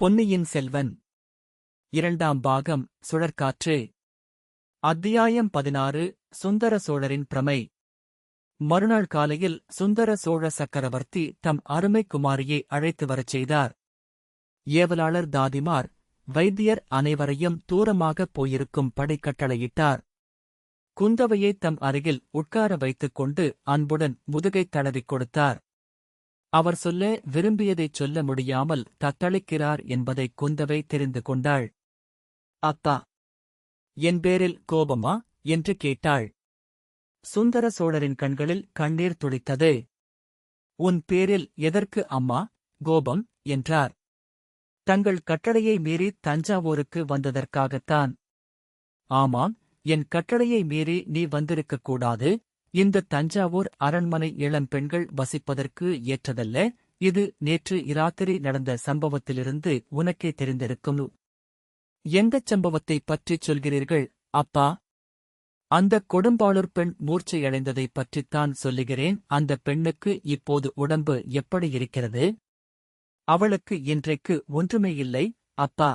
பொன்னியின் செல்வன். இரண்டாம் பாகம் சுழற்காற்று. அத்தியாயம் பதினாறு சுந்தர சோழரின் பிரமை. மறுநாள் காலையில் சுந்தர சோழ சக்கரவர்த்தி தம் அருமை குமாரியை அழைத்து வரச் செய்தார். ஏவலாளர் தாதிமார் வைத்தியர் அனைவரையும் தூரமாகப் போயிருக்கும் படை கட்டளையிட்டார். குந்தவையை தம் அருகில் உட்கார வைத்துக் கொண்டு அன்புடன் முதுகைத் தடவிக் கொடுத்தார். அவர் சொல்ல விரும்பியதைச் சொல்ல முடியாமல் தத்தளிக்கிறார் என்பதை குந்தவை தெரிந்து கொண்டாள். அத்தா என் பேரில் கோபமா? என்று கேட்டாள். சுந்தர சோழரின் கண்களில் கண்ணீர் துளித்தது உன் பேரில் எதற்கு அம்மா? கோபம்? என்றார். தங்கள் கட்டளையை மீறி தஞ்சாவூருக்கு வந்ததற்காகத்தான். ஆமாம் என் கட்டளையை மீறி நீ வந்திருக்கக் கூடாது இந்த தஞ்சாவூர் அரண்மனை இளம்பெண்கள் வசிப்பதற்கு ஏற்றதல்ல. இது நேற்று இராத்திரி நடந்த சம்பவத்திலிருந்து உனக்கே தெரிந்திருக்கும். எந்தச் சம்பவத்தைப் பற்றிச் சொல்கிறீர்கள் அப்பா? அந்த கொடும்பாளூர் பெண் மூர்ச்சையடைந்ததைப் பற்றித்தான் சொல்லுகிறேன். அந்த பெண்ணுக்கு இப்போது உடம்பு எப்படி இருக்கிறது? அவளுக்கு இன்றைக்கு ஒன்றுமே இல்லை அப்பா.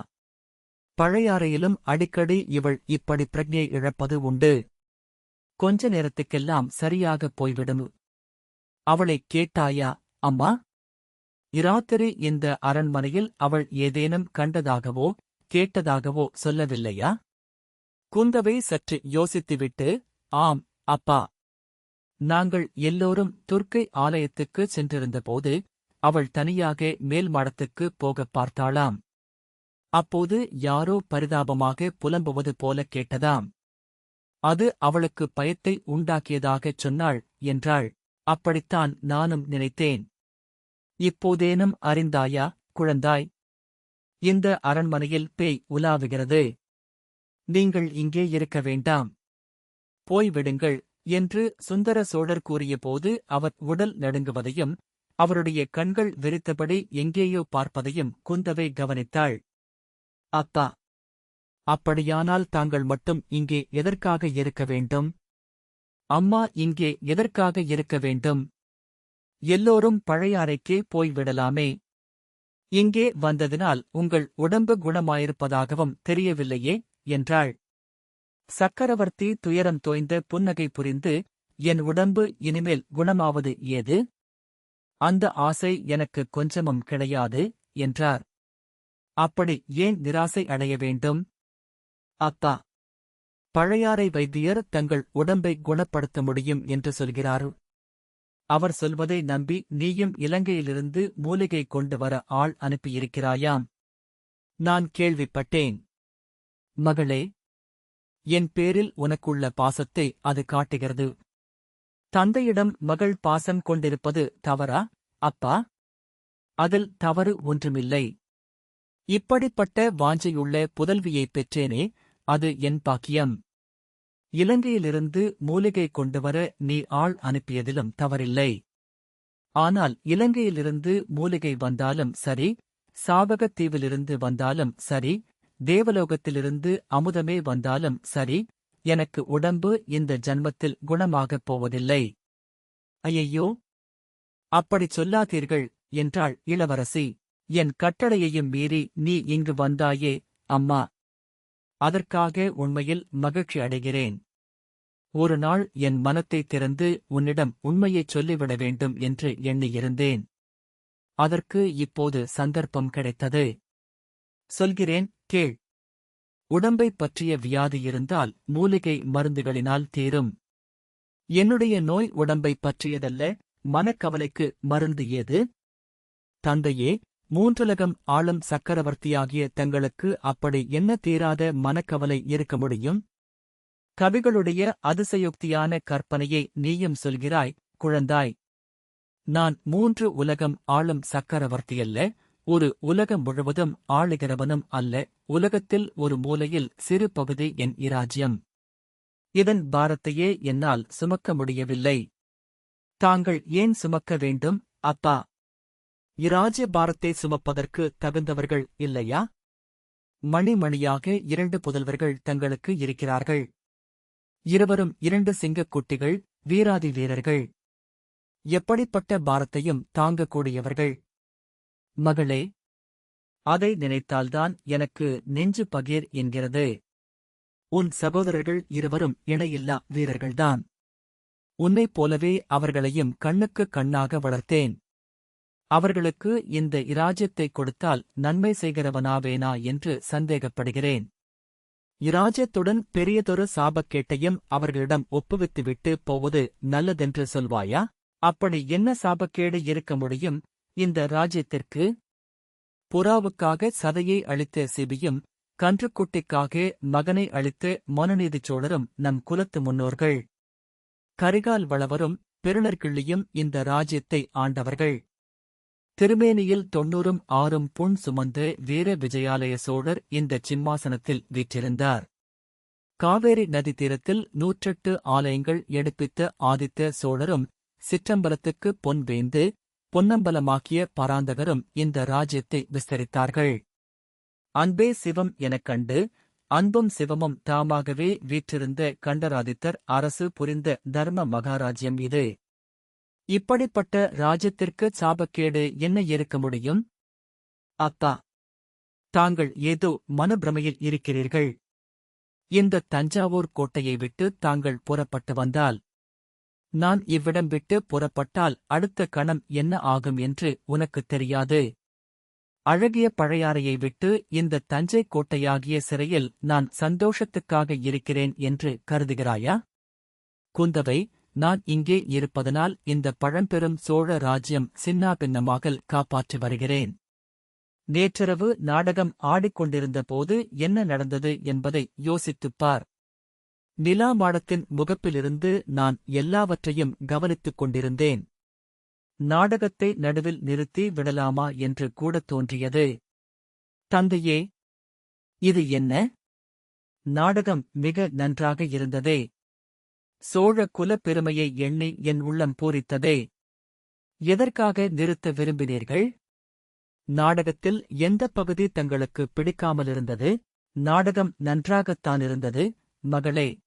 பழையாறையிலும் அடிக்கடி இவள் இப்படி பிரக்ஞை இழப்பது உண்டு. கொஞ்ச நேரத்துக்கெல்லாம் சரியாகப் போய்விடும். அவளைக் கேட்டாயா அம்மா இராத்திரி இந்த அரண்மனையில் அவள் ஏதேனும் கண்டதாகவோ கேட்டதாகவோ சொல்லவில்லையா? குந்தவை சற்று யோசித்துவிட்டு ஆம் அப்பா. நாங்கள் எல்லோரும் துர்க்கை ஆலயத்துக்கு சென்றிருந்தபோது அவள் தனியாக மேல் மடத்துக்குப் போகப் பார்த்தாளாம். அப்போது யாரோ பரிதாபமாக புலம்புவது போல கேட்டதாம். அது அவளுக்கு பயத்தை உண்டாக்கியதாகச் சொன்னாள் என்றாள். அப்படித்தான் நானும் நினைத்தேன். இப்போதேனும் அறிந்தாயா குழந்தாய்? இந்த அரண்மனையில் பேய் உலாவுகிறது. நீங்கள் இங்கே இருக்க வேண்டாம். போய்விடுங்கள் என்று சுந்தர சோழர் கூறியபோது அவர் உடல் நடுங்குவதையும் அவருடைய கண்கள் விரித்தபடி எங்கேயோ பார்ப்பதையும் குந்தவை கவனித்தாள். அப்பா அப்படியானால் தாங்கள் மட்டும் இங்கே எதற்காக இருக்க வேண்டும்? அம்மா இங்கே எதற்காக இருக்க வேண்டும்? எல்லோரும் பழையாறைக்கே போய்விடலாமே. இங்கே வந்ததினால் உங்கள் உடம்பு குணமாயிருப்பதாகவும் தெரியவில்லையே என்றாள். சக்கரவர்த்தி துயரம் தோய்ந்த புன்னகை புரிந்து என் உடம்பு இனிமேல் குணமாவது ஏது? அந்த ஆசை எனக்கு கொஞ்சமும் கிடையாது என்றார். அப்படி ஏன் நிராசை அடைய வேண்டும்? அத்தா பழையாறை வைத்தியர் தங்கள் உடம்பை குணப்படுத்த முடியும் என்று சொல்கிறார். அவர் சொல்வதை நம்பி நீயும் இலங்கையிலிருந்து மூலிகை கொண்டு வர ஆள் அனுப்பியிருக்கிறாயாம். நான் கேள்விப்பட்டேன். மகளே என் பேரில் உனக்குள்ள பாசத்தை அது காட்டுகிறது. தந்தையிடம் மகள் பாசம் கொண்டிருப்பது தவறா அப்பா? அதில் தவறு ஒன்றுமில்லை. இப்படிப்பட்ட வாஞ்சையுள்ள புதல்வியைப் பெற்றேனே அது என் பாக்கியம். இலங்கையிலிருந்து மூலிகை கொண்டுவர நீ ஆள் அனுப்பியதிலும் தவறில்லை. ஆனால் இலங்கையிலிருந்து மூலிகை வந்தாலும் சரி சாவகத்தீவிலிருந்து வந்தாலும் சரி தேவலோகத்திலிருந்து அமுதமே வந்தாலும் சரி எனக்கு உடம்பு இந்த ஜன்மத்தில் குணமாகப் போவதில்லை. ஐயையோ! அப்படிச் சொல்லாதீர்கள் என்றாள் இளவரசி. என் கட்டளையையும் மீறி நீ இங்கு வந்தாயே அம்மா. அதற்காக உண்மையில் மகிழ்ச்சி அடைகிறேன். ஒரு நாள் என் மனத்தை திறந்து உன்னிடம் உண்மையைச் சொல்லிவிட வேண்டும் என்று எண்ணியிருந்தேன். அதற்கு இப்போது சந்தர்ப்பம் கிடைத்தது. சொல்கிறேன் கேள். உடம்பைப் பற்றிய வியாதி இருந்தால் மூலிகை மருந்துகளினால் தீரும். என்னுடைய நோய் உடம்பைப் பற்றியதல்ல மனக்கவலைக்கு மருந்து ஏது? தந்தையே மூன்றுலகம் ஆளும் சக்கரவர்த்தியாகிய தங்களுக்கு அப்படி என்ன தீராத மனக்கவலை இருக்க முடியும்? கவிகளுடைய அதிசயோக்தியான கற்பனையை நீயும் சொல்கிறாய் குழந்தாய். நான் மூன்று உலகம் ஆளும் சக்கரவர்த்தியல்ல ஒரு உலகம் முழுவதும் ஆளுகிறவனும் அல்ல உலகத்தில் ஒரு மூலையில் சிறு பகுதி என் இராஜ்யம். இதன் பாரத்தையே என்னால் சுமக்க முடியவில்லை. தாங்கள் ஏன் சுமக்க வேண்டும் அப்பா? இராஜ்ய பாரத்தை சுமப்பதற்கு தகுந்தவர்கள் இல்லையா மணிமணியாக இரண்டு புதல்வர்கள் தங்களுக்கு இருக்கிறார்கள். இருவரும் இரண்டு சிங்கக் குட்டிகள் வீராதி வீரர்கள். எப்படிப்பட்ட பாரத்தையும் தாங்கக்கூடியவர்கள்? மகளே அதை நினைத்தால்தான் எனக்கு நெஞ்சு பகீர் என்கிறது. உன் சகோதரர்கள் இருவரும் இணையில்லா வீரர்கள்தான். உன்னைப் போலவே அவர்களையும் கண்ணுக்கு கண்ணாக வளர்த்தேன். அவர்களுக்கு இந்த இராஜ்யத்தை கொடுத்தால் நன்மை செய்கிறவனாவேனா என்று சந்தேகப்படுகிறேன். இராஜ்யத்துடன் பெரியதொரு சாபக்கேட்டையும் அவர்களிடம் ஒப்புவித்துவிட்டு போவது நல்லதென்று சொல்வாயா? அப்படி என்ன சாபக்கேடு இருக்க முடியும் இந்த ராஜ்யத்திற்கு? புறாவுக்காக சதையை அளித்த சிபியும் கன்றுக்குட்டிக்காக மகனை அளித்த மனுநீதிச் சோழரும் நம் குலத்து முன்னோர்கள். கரிகால் வளவரும் பெருநர்கிள்ளியும் இந்த ராஜ்யத்தை ஆண்டவர்கள். திருமேனியில் தொன்னூறும் ஆறும் புண் சுமந்து வீர விஜயாலய சோழர் இந்த சிம்மாசனத்தில் வீற்றிருந்தார். காவேரி நதி தீரத்தில் நூற்றெட்டு ஆலயங்கள் எடுப்பித்த ஆதித்த சோழரும் சிற்றம்பலத்துக்கு பொன் வேந்து பொன்னம்பலமாக்கிய பராந்தகரும் இந்த ராஜ்யத்தை விஸ்தரித்தார்கள். அன்பே சிவம் எனக் கண்டு அன்பும் சிவமும் தாமாகவே வீற்றிருந்த கண்டராதித்தர் அரசு புரிந்த தர்ம மகாராஜ்யம் இது. இப்படிப்பட்ட ராஜ்யத்திற்கு சாபக்கேடு என்ன இருக்க முடியும்? அத்தா தாங்கள் ஏதோ மனப்பிரமையில் இருக்கிறீர்கள். இந்த தஞ்சாவூர் கோட்டையை விட்டு தாங்கள் புறப்பட்டு வந்தால் நான் இவ்விடம் விட்டு புறப்பட்டால் அடுத்த கணம் என்ன ஆகும் என்று உனக்குத் தெரியாது. அழகிய பழையாறையை விட்டு இந்த தஞ்சை கோட்டையாகிய சிறையில் நான் சந்தோஷத்துக்காக இருக்கிறேன் என்று கருதுகிறாயா? குந்தவை நான் இங்கே இருப்பதனால் இந்த பழம்பெரும் சோழ ராஜ்யம் சின்னாபின்னமாக காப்பாற்றி வருகிறேன். நேற்றிரவு நாடகம் ஆடிக்கொண்டிருந்த போது என்ன நடந்தது என்பதை யோசித்துப் பார். நிலா மாடத்தின் முகப்பிலிருந்து நான் எல்லாவற்றையும் கவனித்துக் கொண்டிருந்தேன். நாடகத்தை நடுவில் நிறுத்தி விடலாமா என்று கூடத் தோன்றியது. தந்தையே இது என்ன? நாடகம் மிக நன்றாக இருந்ததே. சோழ குலப் பெருமையை எண்ணி என் உள்ளம் பூரித்ததே. எதற்காக நிறுத்த விரும்பினீர்கள்? நாடகத்தில் எந்தப் பகுதி தங்களுக்கு பிடிக்காமலிருந்தது? நாடகம் நன்றாகத்தான் இருந்தது மகளே.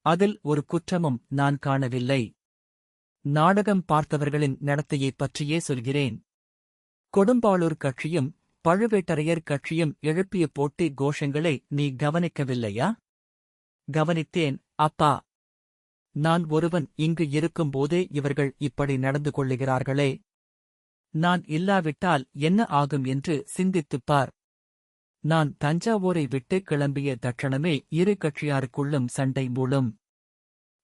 அதில் ஒரு குற்றமும் நான் காணவில்லை. நாடகம் பார்த்தவர்களின் நடத்தையைப் பற்றியே சொல்கிறேன். கொடும்பாளூர் கட்சியும் பழுவேட்டரையர் கட்சியும் எழுப்பிய போட்டி கோஷங்களை நீ கவனிக்கவில்லையா? கவனித்தேன் அப்பா. நான் ஒருவன் இங்கு இருக்கும்போதே இவர்கள் இப்படி நடந்து கொள்ளுகிறார்களே. நான் இல்லாவிட்டால் என்ன ஆகும் என்று சிந்தித்துப் பார் நான் தஞ்சாவூரை விட்டு கிளம்பிய தட்சணமே இரு கட்சியாருக்குள்ளும் சண்டை மூலம்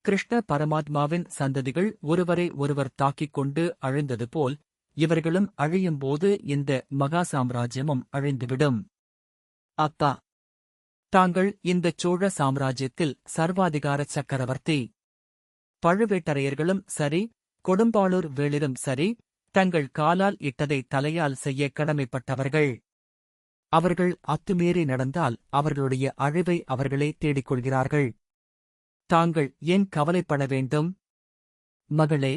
கிருஷ்ண பரமாத்மாவின் சந்ததிகள் ஒருவரை ஒருவர் தாக்கிக் கொண்டு அழிந்தது போல் இவர்களும் அழியும்போது இந்த மகா சாம்ராஜ்யமும் அழிந்துவிடும். அப்பா. தாங்கள் இந்த சோழ சாம்ராஜ்யத்தில் சர்வாதிகார சக்கரவர்த்தி. பழுவேட்டரையர்களும் சரி கொடும்பாளூர் வேளிரும் சரி தங்கள் காலால் இட்டதை தலையால் செய்ய கடமைப்பட்டவர்கள். அவர்கள் அத்துமீறி நடந்தால் அவர்களுடைய அழிவை அவர்களே தேடிக் கொள்கிறார்கள் தாங்கள் ஏன் கவலைப்பட வேண்டும்? மகளே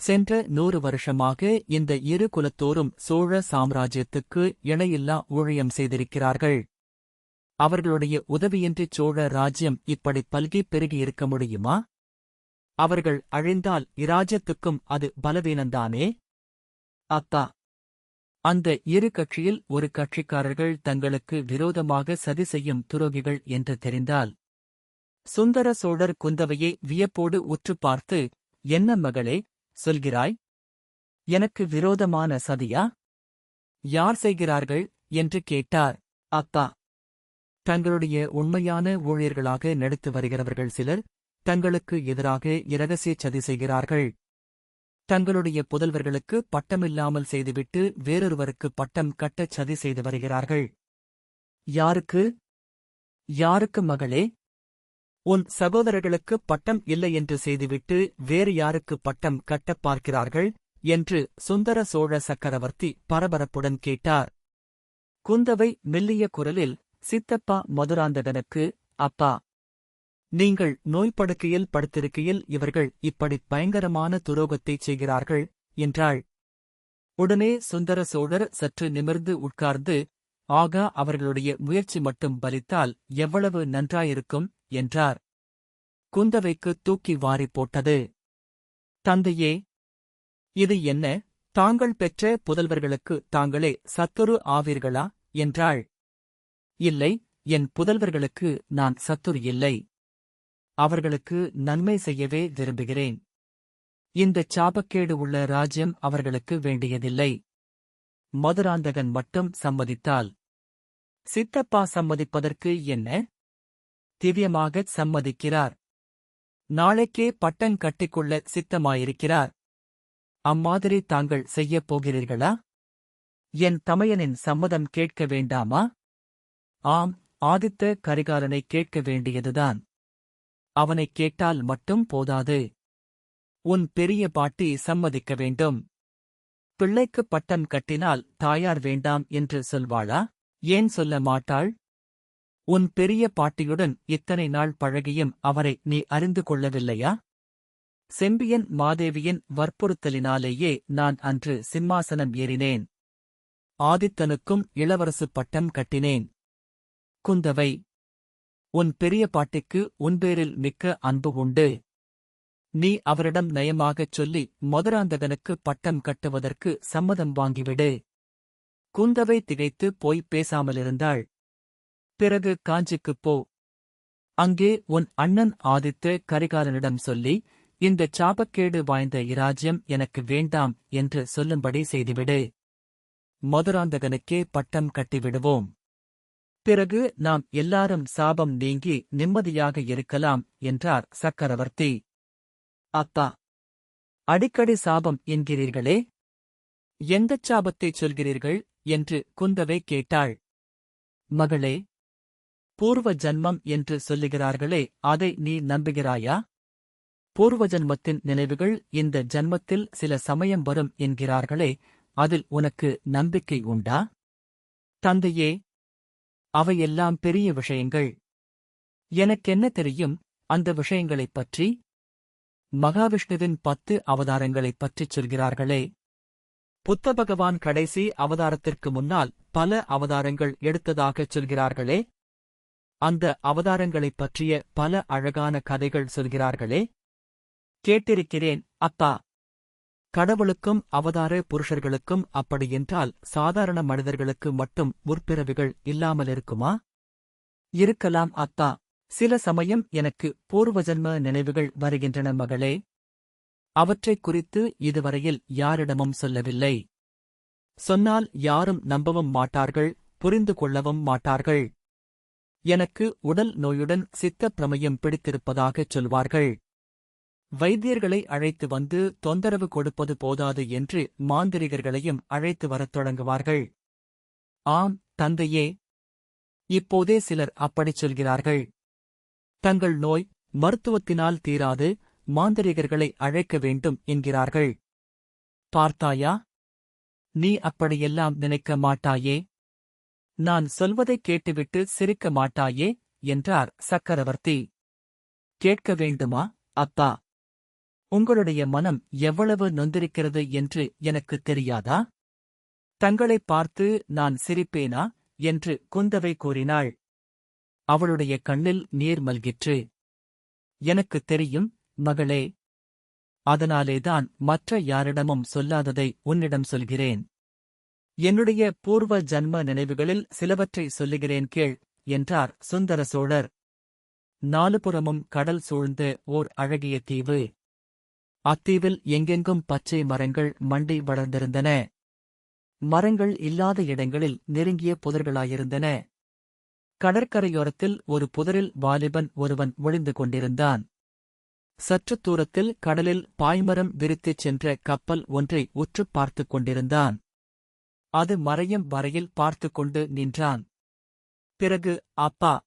சென்ற நூறு வருஷமாக இந்த இரு குலத்தோரும் சோழ சாம்ராஜ்யத்துக்கு இணையில்லா ஊழியம் செய்திருக்கிறார்கள். அவர்களுடைய உதவியின்றி சோழ ராஜ்யம் இப்படி பல்கி பெருகியிருக்க முடியுமா? அவர்கள் அழிந்தால் இராஜ்யத்துக்கும் அது பலவீனந்தானே? அத்தா அந்த இரு கட்சியில் ஒரு கட்சிக்காரர்கள் தங்களுக்கு விரோதமாக சதி செய்யும் துரோகிகள் என்று தெரிந்தால் சுந்தர சோழர் குந்தவையை வியப்போடு உற்றுப் பார்த்து என்ன மகளே சொல்கிறாய்? எனக்கு விரோதமான சதியா? யார் செய்கிறார்கள்? என்று கேட்டார். அத்தா தங்களுடைய உண்மையான ஊழியர்களாக நடித்து வருகிறவர்கள் சிலர் தங்களுக்கு எதிராக இரகசிய சதி செய்கிறார்கள். தங்களுடைய புதல்வர்களுக்கு பட்டமில்லாமல் செய்துவிட்டு வேறொருவருக்கு பட்டம் கட்டச் சதி செய்து வருகிறார்கள். யாருக்கு? யாருக்கு மகளே? உன் சகோதரர்களுக்கு பட்டம் இல்லை என்று செய்துவிட்டு வேறு யாருக்கு பட்டம் கட்டப் பார்க்கிறார்கள்? என்று சுந்தர சோழ சக்கரவர்த்தி பரபரப்புடன் கேட்டார். குந்தவை மெல்லிய குரலில் சித்தப்பா மதுராந்தகனுக்கு அப்பா நீங்கள் நோய்ப்படுக்கையில் படுத்திருக்கையில் இவர்கள் இப்படி பயங்கரமான துரோகத்தைச் செய்கிறார்கள் என்றாள். உடனே சுந்தர சோழர் சற்று நிமிர்ந்து உட்கார்ந்து ஆகா அவர்களுடைய முயற்சி மட்டும் பலித்தால் எவ்வளவு நன்றாயிருக்கும்? என்றார். குந்தவைக்கு தூக்கி வாரி போட்டது. தந்தையே இது என்ன? தாங்கள் பெற்ற புதல்வர்களுக்கு தாங்களே சத்துரு ஆவீர்களா? என்றாள். இல்லை என் புதல்வர்களுக்கு நான் சத்துரு இல்லை. அவர்களுக்கு நன்மை செய்யவே விரும்புகிறேன். இந்த சாபக்கேடு உள்ள ராஜ்யம் அவர்களுக்கு வேண்டியதில்லை. மதுராந்தகன் மட்டும் சம்மதித்தால் சித்தப்பா சம்மதிப்பதற்கு என்ன? திவ்யமாகச் சம்மதிக்கிறார். நாளைக்கே பட்டன் கட்டிக்கொள்ள சித்தமாயிருக்கிறார். அம்மாதிரி தாங்கள் செய்யப் போகிறீர்களா? என் தமையனின் சம்மதம் கேட்க வேண்டாமா? ஆம் ஆதித்த கரிகாலனை கேட்க வேண்டியதுதான். அவனைக் கேட்டால் மட்டும் போதாது. உன் பெரிய பாட்டி சம்மதிக்க வேண்டும். பிள்ளைக்கு பட்டம் கட்டினால் தாயார் வேண்டாம் என்று சொல்வாளா? ஏன் சொல்ல மாட்டாள்? உன் பெரிய பாட்டியுடன் இத்தனை நாள் பழகியும் அவரை நீ அறிந்து கொள்ளவில்லையா? செம்பியன் மாதேவியின் வற்புறுத்தலினாலேயே நான் அன்று சிம்மாசனம் ஏறினேன். ஆதித்தனுக்கும் இளவரசு பட்டம் கட்டினேன். குந்தவை உன் பெரிய பாட்டிக்கு உன்பேரில் மிக்க அன்பு உண்டு. நீ அவரிடம் நயமாகச் சொல்லி மதுராந்தகனுக்கு பட்டம் கட்டுவதற்கு சம்மதம் வாங்கிவிடு. குந்தவை திகைத்து போய்ப் பேசாமலிருந்தாள். பிறகு காஞ்சிக்குப் போ. அங்கே உன் அண்ணன் ஆதித்த கரிகாலனிடம் சொல்லி இந்த சாபக்கேடு வாய்ந்த இராஜ்யம் எனக்கு வேண்டாம் என்று சொல்லும்படி செய்துவிடு. மதுராந்தகனுக்கே பட்டம் கட்டிவிடுவோம். பிறகு நாம் எல்லாரும் சாபம் நீங்கி நிம்மதியாக இருக்கலாம் என்றார் சக்கரவர்த்தி. அப்பா அடிக்கடி சாபம் என்கிறீர்களே? எந்தச் சாபத்தைச் சொல்கிறீர்கள்? என்று குந்தவை கேட்டாள். மகளே பூர்வ ஜன்மம் என்று சொல்லுகிறார்களே அதை நீ நம்புகிறாயா? பூர்வ ஜன்மத்தின் நினைவுகள் இந்த ஜன்மத்தில் சில சமயம் வரும் என்கிறார்களே அதில் உனக்கு நம்பிக்கை உண்டா? தந்தையே அவையெல்லாம் பெரிய விஷயங்கள். எனக்கென்ன தெரியும் அந்த விஷயங்களைப் பற்றி? மகாவிஷ்ணுவின் பத்து அவதாரங்களைப் பற்றிச் சொல்கிறார்களே. புத்த பகவான் கடைசி அவதாரத்திற்கு முன்னால் பல அவதாரங்கள் எடுத்ததாகச் சொல்கிறார்களே. அந்த அவதாரங்களைப் பற்றிய பல அழகான கதைகள் சொல்கிறார்களே. கேட்டிருக்கிறேன் அப்பா. கடவுளுக்கும் அவதார புருஷர்களுக்கும் அப்படியென்றால் சாதாரண மனிதர்களுக்கு மட்டும் முற்பிறவிகள் இல்லாமலிருக்குமா இருக்கலாம் அத்தா. சில சமயம் எனக்கு பூர்வஜன்ம நினைவுகள் வருகின்றன மகளே. அவற்றைக் குறித்து இதுவரையில் யாரிடமும் சொல்லவில்லை. சொன்னால் யாரும் நம்பவும் மாட்டார்கள் புரிந்து கொள்ளவும் மாட்டார்கள். எனக்கு உடல் நோயுடன் சித்தப் பிரமயம் பிடித்திருப்பதாகச் சொல்வார்கள். வைத்தியர்களை அழைத்து வந்து தொந்தரவு கொடுப்பது போதாது என்று மாந்திரிகர்களையும் அழைத்து வரத் தொடங்குவார்கள். ஆம் தந்தையே. இப்போதே சிலர் அப்படிச் சொல்கிறார்கள். தங்கள் நோய் மருத்துவத்தினால் தீராது மாந்திரிகர்களை அழைக்க வேண்டும் என்கிறார்கள். பார்த்தாயா? நீ அப்படியெல்லாம் நினைக்க மாட்டாயே? நான் சொல்வதைக் கேட்டுவிட்டு சிரிக்க மாட்டாயே? என்றார் சக்கரவர்த்தி. கேட்க வேண்டுமா அப்பா? உங்களுடைய மனம் எவ்வளவு நொந்திருக்கிறது என்று எனக்குத் தெரியாதா? தங்களைப் பார்த்து நான் சிரிப்பேனா? என்று குந்தவை கூறினாள். அவளுடைய கண்ணில் நீர் மல்கிற்று. எனக்குத் தெரியும் மகளே. அதனாலேதான் மற்ற யாரிடமும் சொல்லாததை உன்னிடம் சொல்கிறேன். என்னுடைய பூர்வ ஜன்ம நினைவுகளில் சிலவற்றை சொல்லுகிறேன் கேள் என்றார் சுந்தர சோழர். நாலுபுறமும் கடல் சூழ்ந்த ஓர் அழகிய தீவு. அத்தீவில் எங்கெங்கும் பச்சை மரங்கள் மண்டி வளர்ந்திருந்தன. மரங்கள் இல்லாத இடங்களில் நெருங்கிய புதர்களாயிருந்தன. கடற்கரையோரத்தில் ஒரு புதரில் வாலிபன் ஒருவன் ஒளிந்து கொண்டிருந்தான். சற்றுத் தூரத்தில் கடலில் பாய்மரம் விரித்துச் சென்ற கப்பல் ஒன்றை உற்றுப் பார்த்துக் கொண்டிருந்தான். அது மறையும் வரையில் பார்த்துக் கொண்டு நின்றான். பிறகு அப்பா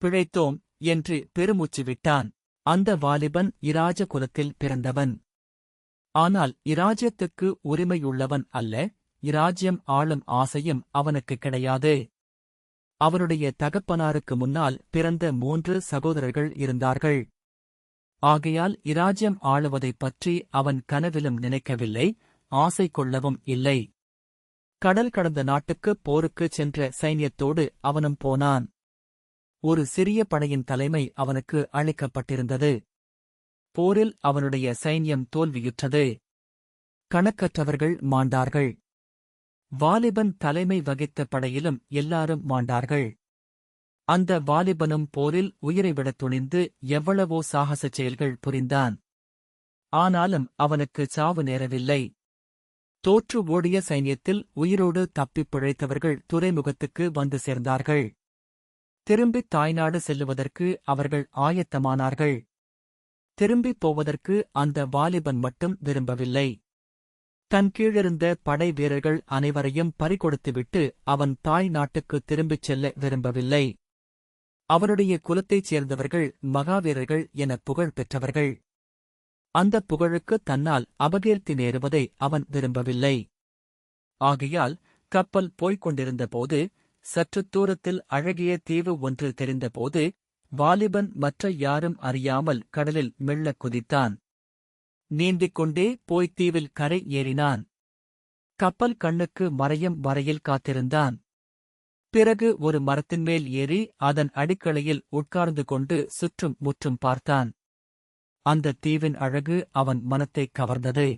பிழைத்தோம் என்று பெருமூச்சு விட்டான். அந்த வாலிபன் இராஜ குலத்தில் பிறந்தவன். ஆனால் இராஜ்யத்துக்கு உரிமையுள்ளவன் அல்ல இராஜ்யம் ஆளும் ஆசையும் அவனுக்கு கிடையாது. அவருடைய தகப்பனாருக்கு முன்னால் பிறந்த மூன்று சகோதரர்கள் இருந்தார்கள். ஆகையால் இராஜ்யம் ஆளுவதைப் பற்றி அவன் கனவிலும் நினைக்கவில்லை ஆசை கொள்ளவும் இல்லை. கடல் கடந்த நாட்டுக்குப் போருக்குச் சென்ற சைன்யத்தோடு அவனும் போனான். ஒரு சிறிய படையின் தலைமை அவனுக்கு அளிக்கப்பட்டிருந்தது. போரில் அவனுடைய சைன்யம் தோல்வியுற்றது. கணக்கற்றவர்கள் மாண்டார்கள். வாலிபன் தலைமை வகித்த படையிலும் எல்லாரும் மாண்டார்கள். அந்த வாலிபனும் போரில் உயிரை விடத் துணிந்து எவ்வளவோ சாகசச் செயல்கள் புரிந்தான். ஆனாலும் அவனுக்கு சாவு நேரவில்லை. தோற்று ஓடிய சைன்யத்தில் உயிரோடு தப்பிப் பிழைத்தவர்கள் துறைமுகத்துக்கு வந்து சேர்ந்தார்கள். திரும்பித் தாய்நாடு செல்லுவதற்கு அவர்கள் ஆயத்தமானார்கள். திரும்பிப் போவதற்கு அந்த வாலிபன் மட்டும் விரும்பவில்லை. தன் கீழிருந்த படை வீரர்கள் அனைவரையும் பறிகொடுத்துவிட்டு அவன் தாய் நாட்டுக்கு திரும்பிச் செல்ல விரும்பவில்லை. அவனுடைய குலத்தைச் சேர்ந்தவர்கள் மகாவீரர்கள் என புகழ் பெற்றவர்கள். அந்த புகழுக்கு தன்னால் அபகீர்த்தி நேருவதை அவன் விரும்பவில்லை. ஆகையால் கப்பல் போய்க் கொண்டிருந்தபோது சற்றுத் தூரத்தில் அழகிய தீவு ஒன்று தெரிந்தபோது வாலிபன் மற்ற யாரும் அறியாமல் கடலில் மெல்லக் குதித்தான். நீந்திக் கொண்டே போய் தீவில் கரை ஏறினான். கப்பல் கண்ணுக்கு மறையும் வரையில் காத்திருந்தான். பிறகு ஒரு மரத்தின் மேல் ஏறி அதன் அடிக்களையில் உட்கார்ந்து கொண்டு சுற்றும் முற்றும் பார்த்தான். அந்த தீவின் அழகு அவன் மனத்தைக் கவர்ந்தது.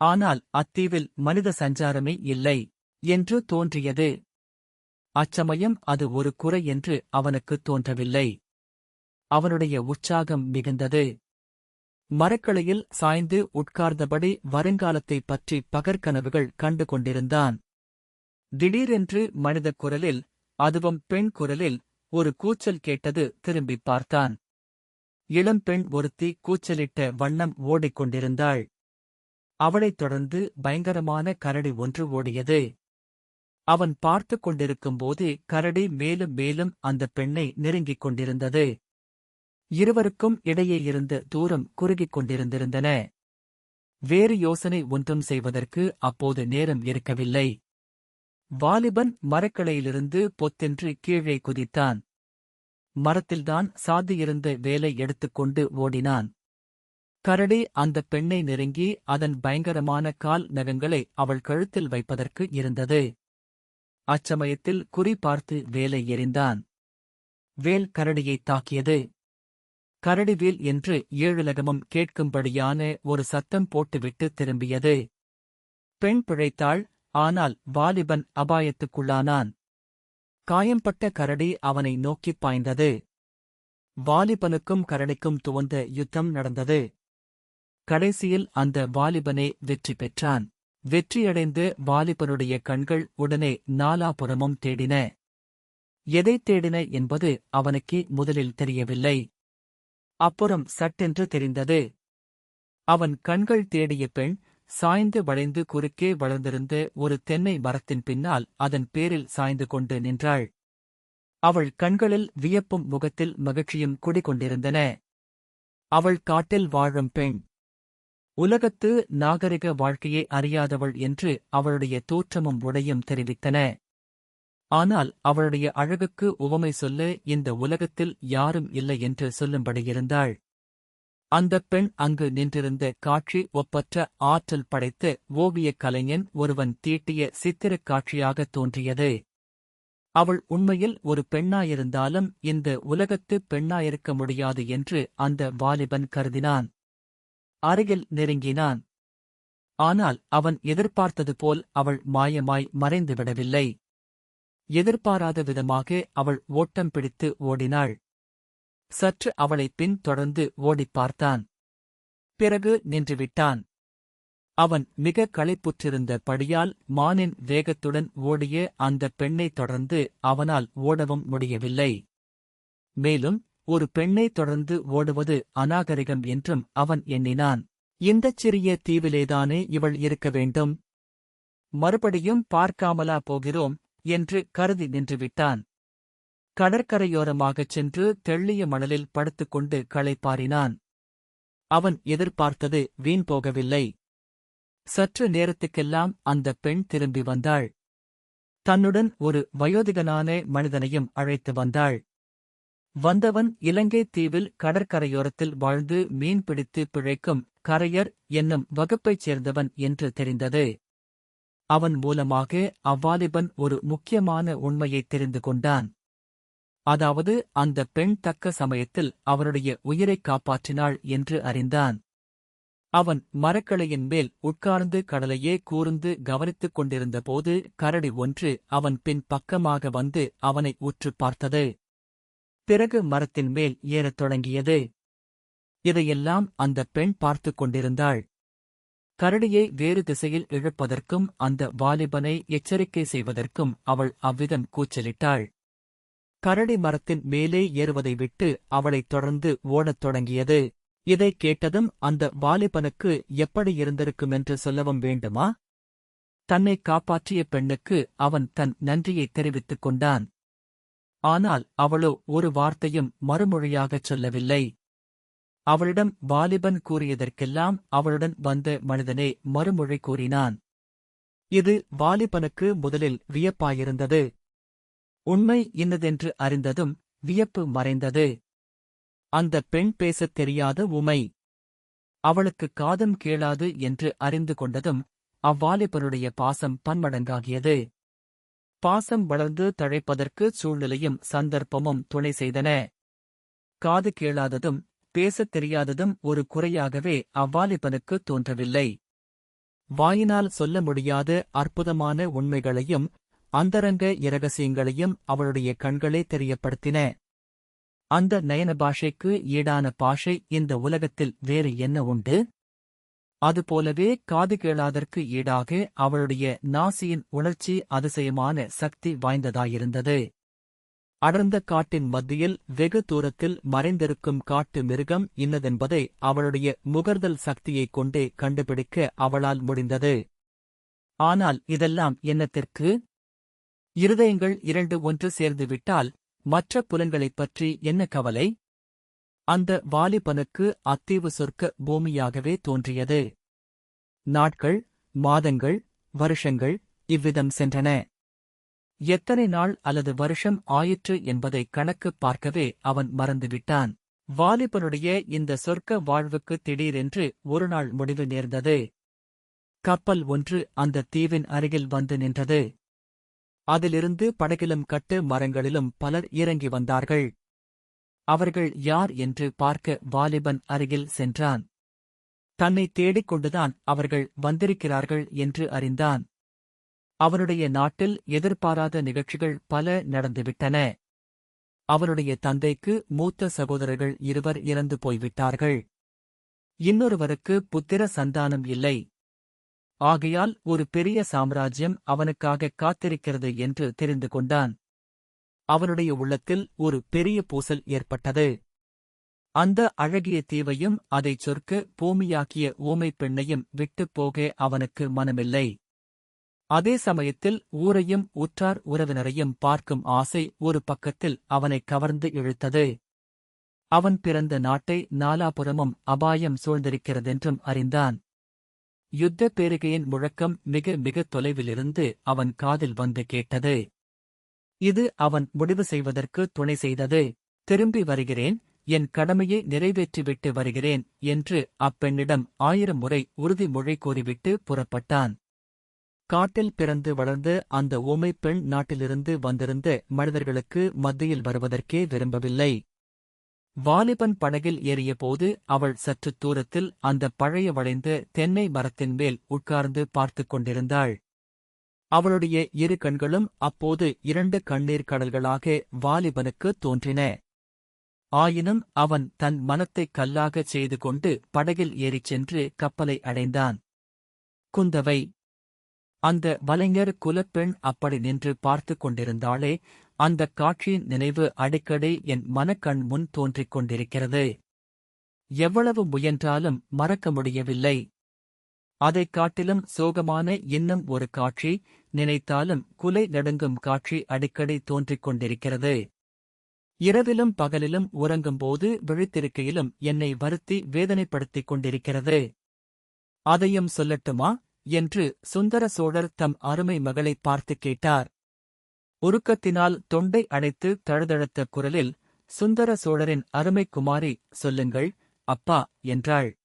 ஆனால் அத்தீவில் மனித சஞ்சாரமே இல்லை என்று தோன்றியது. அச்சமயம் அது ஒரு குறை என்று அவனுக்குத் தோன்றவில்லை. அவனுடைய உற்சாகம் மிகுந்தது. மரக்கலையில் சாய்ந்து உட்கார்ந்தபடி வருங்காலத்தைப் பற்றி பகற்கனவுகள் கண்டு கொண்டிருந்தான். திடீரென்று மனித குரலில் அதுவும் பெண் குரலில் ஒரு கூச்சல் கேட்டது திரும்பிப் பார்த்தான். இளம்பெண் ஒருத்தி கூச்சலிட்ட வண்ணம் ஓடிக்கொண்டிருந்தாள். அவளைத் தொடர்ந்து பயங்கரமான கரடி ஒன்று ஓடியது. அவன் பார்த்து கொண்டிருக்கும்போது கரடி மேலும் மேலும் அந்த பெண்ணை நெருங்கிக் கொண்டிருந்தது. இருவருக்கும் இடையே இருந்த தூரம் குறுகிக் கொண்டிருந்திருந்தன. வேறு யோசனை ஒன்றும் செய்வதற்கு அப்போது நேரம் இருக்கவில்லை. வாலிபன் மரக்கலையிலிருந்து பொத்தென்று கீழே குதித்தான். மரத்தில்தான் சாதியிருந்த வேலை எடுத்துக்கொண்டு ஓடினான். கரடி அந்தப் பெண்ணை நெருங்கி அதன் பயங்கரமான கால் நகங்களை அவள் கழுத்தில் வைப்பதற்கு இருந்தது. அச்சமயத்தில் குறி பார்த்து வேலை எறிந்தான். வேல் கரடியைத் தாக்கியது. கரடி வேல் என்று ஏழுலகமும் கேட்கும்படியான ஒரு சத்தம் போட்டுவிட்டு திரும்பியது. பெண் பிழைத்தாள் ஆனால் வாலிபன் அபாயத்துக்குள்ளானான். காயம்பட்ட கரடி அவனை நோக்கிப் பாய்ந்தது. வாலிபனுக்கும் கரடிக்கும் துவந்த யுத்தம் நடந்தது. கடைசியில் அந்த வாலிபனே வெற்றி பெற்றான். வெற்றியடைந்து வாலிபனுடைய கண்கள் உடனே நாலாபுறமும் தேடின. எதைத் தேடின என்பது அவனுக்கு முதலில் தெரியவில்லை. அப்புறம் சட்டென்று தெரிந்தது. அவன் கண்கள் தேடிய பெண் சாய்ந்து வளைந்து குறுக்கே வளர்ந்திருந்த ஒரு தென்னை மரத்தின் பின்னால் அதன் பேரில் சாய்ந்து கொண்டு நின்றாள். அவள் கண்களில் வியப்பும் முகத்தில் மகிழ்ச்சியும் குடிகொண்டிருந்தன. அவள் காட்டில் வாழும் பெண் உலகத்து நாகரிக வாழ்க்கையை அறியாதவள் என்று அவளுடைய தோற்றமும் உடையும் தெரிவித்தன. ஆனால் அவளுடைய அழகுக்கு உவமை சொல்ல இந்த உலகத்தில் யாரும் இல்லை என்று சொல்லும்படியிருந்தாள். அந்தப் பெண் அங்கு நின்றிருந்த காட்சி ஒப்பற்ற ஆற்றல் படைத்த ஓவியக் கலைஞன் ஒருவன் தீட்டிய சித்திரக் காட்சியாகத் தோன்றியது. அவள் உண்மையில் ஒரு பெண்ணாயிருந்தாலும் இந்த உலகத்து பெண்ணாயிருக்க முடியாது என்று அந்த வாலிபன் கருதினான். அருகில் நெருங்கினான். ஆனால் அவன் எதிர்பார்த்தது போல் அவள் மாயமாய் மறைந்துவிடவில்லை எதிர்பாராத விதமாக அவள் ஓட்டம் பிடித்து ஓடினாள். சற்று அவளைப் பின் தொடர்ந்து ஓடிப் பார்த்தான். பிறகு நின்றுவிட்டான் அவன் மிக களைப்புற்றிருந்த படியால் மானின் வேகத்துடன் ஓடிய அந்த பெண்ணைத் தொடர்ந்து அவனால் ஓடவும் முடியவில்லை. மேலும் ஒரு பெண்ணை தொடர்ந்து ஓடுவது அநாகரிகம் என்றும் அவன் எண்ணினான். இந்தச் சிறிய தீவிலேதானே இவள் இருக்க வேண்டும்? மறுபடியும் பார்க்காமலா போகிறோம் என்று கருதி நின்றுவிட்டான். கடற்கரையோரமாகச் சென்று தெள்ளிய மணலில் படுத்துக்கொண்டு களைப்பாரினான் அவன் எதிர்பார்த்தது வீண் போகவில்லை. சற்று நேரத்துக்கெல்லாம் அந்தப் பெண் திரும்பி வந்தாள். தன்னுடன் ஒரு வயோதிகனான மனிதனையும் அழைத்து வந்தாள். வந்தவன் இலங்கை தீவில் கடற்கரையோரத்தில் வாழ்ந்து மீன் பிடித்து பிழைக்கும் கரையர் என்னும் வகுப்பைச் சேர்ந்தவன் என்று தெரிந்தது. அவன் மூலமாக அவ்வாலிபன் ஒரு முக்கியமான உண்மையைத் தெரிந்து கொண்டான். அதாவது அந்த பெண் தக்க சமயத்தில் அவருடைய உயிரைக் காப்பாற்றினாள் என்று அறிந்தான். அவன் மரக்கலையின் மேல் உட்கார்ந்து கடலையே கூர்ந்து கவனித்துக் கொண்டிருந்தபோது கரடி ஒன்று அவன் பின் பக்கமாக வந்து அவனை உற்றுப் பார்த்தது. பிறகு மரத்தின் மேல் ஏறத் தொடங்கியது. இதையெல்லாம் அந்தப் பெண் பார்த்துக் கொண்டிருந்தாள். கரடியை வேறு திசையில் இழுப்பதற்கும் அந்த வாலிபனை எச்சரிக்கை செய்வதற்கும் அவள் அவ்விதம் கூச்சலிட்டாள். கரடி மரத்தின் மேலே ஏறுவதை விட்டு அவளைத் தொடர்ந்து ஓடத் தொடங்கியது. இதைக் கேட்டதும் அந்த வாலிபனுக்கு எப்படி இருந்திருக்கும் என்று சொல்லவும் வேண்டுமா? தன்னை காப்பாற்றிய பெண்ணுக்கு அவன் தன் நன்றியைத் தெரிவித்துக் கொண்டான். ஆனால் அவளோ ஒரு வார்த்தையும் மறுமொழியாகச் சொல்லவில்லை. அவளிடம் வாலிபன் கூறியதற்கெல்லாம் அவளுடன் வந்த மனிதனே மறுமொழி கூறினான். இது வாலிபனுக்கு முதலில் வியப்பாயிருந்தது. உண்மை இன்னதென்று அறிந்ததும் வியப்பு மறைந்தது. அந்த பெண் பேசத் தெரியாத உமை. அவளுக்கு காதும் கேளாது என்று அறிந்து கொண்டதும் அவ்வாலிபனுடைய பாசம் பன்மடங்காகியது. பாசம் வளர்ந்து தழைப்பதற்கு சூழ்நிலையும் சந்தர்ப்பமும் துணை செய்தன. காது கேளாததும் பேசத் தெரியாததும் ஒரு குறையாகவே அவ்வாலிபனுக்கு தோன்றவில்லை. வாயினால் சொல்ல முடியாத அற்புதமான உண்மைகளையும் அந்தரங்க இரகசியங்களையும் அவளுடைய கண்களே தெரியப்படுத்தின. அந்த நயன பாஷைக்கு ஈடான பாஷை இந்த உலகத்தில் வேறு என்ன உண்டு? அதுபோலவே காது கேளாதற்கு ஈடாக அவளுடைய நாசியின் உணர்ச்சி அதிசயமான சக்தி வாய்ந்ததாயிருந்தது. அடர்ந்த காட்டின் மத்தியில் வெகு தூரத்தில் மறைந்திருக்கும் காட்டு மிருகம் இன்னதென்பதை அவளுடைய முகர்தல் சக்தியைக் கொண்டே கண்டுபிடிக்க அவளால் முடிந்தது. ஆனால் இதெல்லாம் என்னத்திற்கு? இருதயங்கள் இரண்டு ஒன்று சேர்ந்துவிட்டால் மற்ற புலன்களைப் பற்றி என்ன கவலை? அந்த வாலிபனுக்கு அத்தீவு சொர்க்க பூமியாகவே தோன்றியது. நாட்கள் மாதங்கள் வருஷங்கள் இவ்விதம் சென்றன. எத்தனை நாள் அல்லது வருஷம் ஆயிற்று என்பதை கணக்கு பார்க்கவே அவன் மறந்துவிட்டான். வாலிபனுடைய இந்த சொர்க்க வாழ்வுக்கு திடீரென்று ஒருநாள் முடிவு நேர்ந்தது. கப்பல் ஒன்று அந்த தீவின் அருகில் வந்து நின்றது. அதிலிருந்து படகிலும் கட்டு மரங்களிலும் பலர் இறங்கி வந்தார்கள். அவர்கள் யார் என்று பார்க்க வாலிபன் அருகில் சென்றான். தன்னை தேடிக் கொண்டுதான் அவர்கள் வந்திருக்கிறார்கள் என்று அறிந்தான். அவனுடைய நாட்டில் எதிர்பாராத நிகழ்ச்சிகள் பல நடந்துவிட்டன. அவனுடைய தந்தைக்கு மூத்த சகோதரர்கள் இருவர் இறந்து போய்விட்டார்கள். இன்னொருவருக்கு புத்திர சந்தானம் இல்லை. ஆகையால் ஒரு பெரிய சாம்ராஜ்யம் அவனுக்காக காத்திருக்கிறது என்று தெரிந்து கொண்டான். அவனுடைய உள்ளத்தில் ஒரு பெரிய பூசல் ஏற்பட்டது. அந்த அழகிய தீவையும் அதைச் சொர்க்க பூமியாக்கிய ஊமைப் பெண்ணையும் விட்டுப் போக அவனுக்கு மனமில்லை. அதே சமயத்தில் ஊரையும் உற்றார் உறவினரையும் பார்க்கும் ஆசை ஒரு பக்கத்தில் அவனைக் கவர்ந்து இழுத்தது. அவன் பிறந்த நாட்டை நாலாபுரமும் அபாயம் சூழ்ந்திருக்கிறதென்றும் அறிந்தான். யுத்த பேரிகையின் முழக்கம் மிக மிக தொலைவிலிருந்து அவன் காதில் வந்து கேட்டது. இது அவன் முடிவு செய்வதற்கு துணை செய்தது. திரும்பி வருகிறேன் என் கடமையை நிறைவேற்றிவிட்டு வருகிறேன் என்று அப்பெண்ணிடம் ஆயிரம் முறை உறுதிமொழி கூறிவிட்டு புறப்பட்டான். காட்டில் பிறந்து வளர்ந்து அந்த ஊமை பெண் நாட்டிலிருந்து வந்திருந்த மனிதர்களுக்கு மத்தியில் வருவதற்கே விரும்பவில்லை. வாலிபன் படகில் ஏறியபோது அவள் சற்றுத் தூரத்தில் அந்த பழைய வளைந்த தென்னை மரத்தின் மேல் உட்கார்ந்து பார்த்துக் கொண்டிருந்தாள். அவளுடைய இரு கண்களும் அப்போது இரண்டு கண்ணீர் கடல்களாக வாலிபனுக்கு தோன்றின. ஆயினும் அவன் தன் மனத்தைக் கல்லாகச் செய்து கொண்டு படகில் ஏறிச் சென்று கப்பலை அடைந்தான். குந்தவை அந்த வலைஞர் குலப்பெண் அப்படி நின்று பார்த்துக் கொண்டிருந்தாளே அந்தக் காட்சியின் நினைவு அடிக்கடி என் மனக்கண் முன் தோன்றிக் கொண்டிருக்கிறது. எவ்வளவு முயன்றாலும் மறக்க முடியவில்லை. அதைக் காட்டிலும் சோகமான இன்னும் ஒரு காட்சி நினைத்தாலும் குலை நடுங்கும் காட்சி அடிக்கடி தோன்றிக் கொண்டிருக்கிறது. இரவிலும் பகலிலும் உறங்கும்போது விழித்திருக்கையிலும் என்னை வருத்தி வேதனைப்படுத்திக் கொண்டிருக்கிறது. அதையும் சொல்லட்டுமா? என்று சுந்தர சோழர் தம் அருமை மகளை பார்த்துக் கேட்டார். உருக்கத்தினால் தொண்டை அடைத்து தழுதழுத்த குரலில் சுந்தர சோழரின் அருமை குமாரி சொல்லுங்கள் அப்பா என்றாள்.